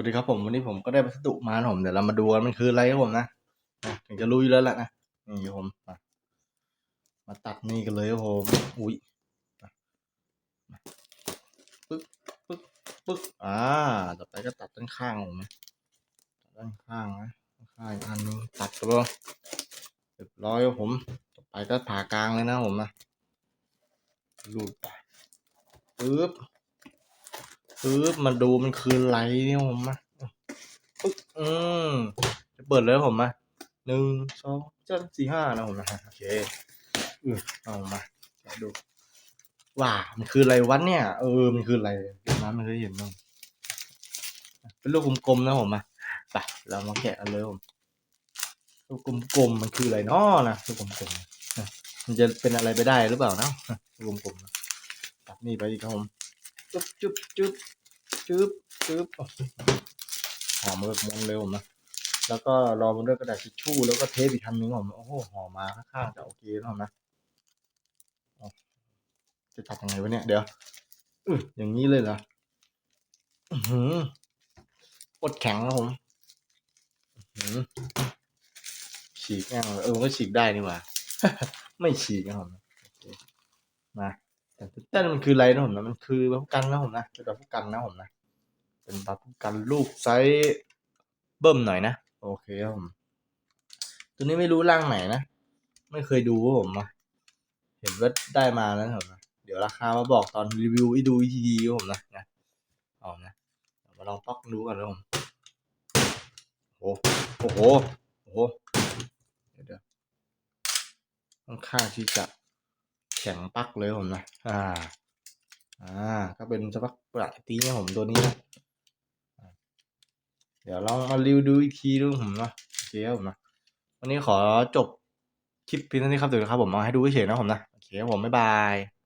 วัสดีครับผมวันนี้ผมก็ได้พัสดุมาผมเดี๋ยวเรามาดูกันมันคืออะไรครับผมนะนะถึงจะรู้อยู่แล้วแหละนะนี่ผมมามาตัดนี่กันเลยครับผมอุ้ยปึ๊กปึ๊กปึ๊กอ่าต่อไปก็ตัดด้านข้างผมนะตัดด้านข้างนะข้างอันนึงตัดตัวเรียบร้อยครับผม ต่อไปก็ผ่ากลางเลยนะผมนะรูดไปปึ๊บ ปึ๊บมาดูมันคืออะไรเนี่ยผมมาปึ๊บอืมจะเปิดเลยผมมาหนึ่งสองสามสี่ห้านะผมนะโอเคอือเอามาดูว่ามันคืออะไรวะเนี่ย เออ มันคืออะไรเดี๋ยวนั้นไม่เคยเห็นมั้งเป็นลูกกลมๆนะผมมาไปเรามาแกะกันเลยผมลูกกลมๆมันคืออะไรเนาะนะลูกกลมๆมันจะเป็นอะไรไปได้หรือเปล่านะลูกกลมๆนะตัดนี่ไปดีครับผม จุ๊บจุ๊บจุ๊บจุ๊บจุ๊บหอมแบบมวนเร็วนะแล้วก็รอมันด้วยกระดาษทิชชู่แล้วก็เทปอีกทันนึงผมโอ้โหหอมมาข้างๆจะโอเคแล้วนะจะตัดยังไงวะเนี่ยเดี๋ยวอย่างนี้เลยเหรออืออดแข็งนะผมหืฉีกแง่งเออมันก็ฉีกได้นี่หว่า ไม่ฉีกนะผมมา แต่เต้นมันคืออะไรนะผมนะมันคือบัฟกันนะผมนะเป็นบัฟกันนะผมนะเป็นบัฟกันลูกไซส์เบิ่มหน่อยนะโอเคครับผมตัวนี้ไม่รู้ร่างไหนนะไม่เคยดูครับผมนะเห็นว่าได้มาแล้วผมนะเดี๋ยวราคามาบอกตอนรีวิวอีดูอีทีดีครับผมนะนะเอานะมาลองป๊อกดูกันนะผมโอ้โหโอ้โหโอ้โหเดี๋ยวเดี๋ยวค่อนข้างที่จะ แข็งปักเลยผมนะ อ่า อ่า ก็เป็นสปักปลายตีเนี่ยผมตัวนี้นะ เดี๋ยวลองมารีวิวดูอีกทีดูผมนะโอเคผมนะ วันนี้ขอจบคลิปเพียงเท่านี้ครับเดี๋ยวนะครับผมมาให้ดูเฉยๆนะผมนะ โอเคผมบ๊ายบาย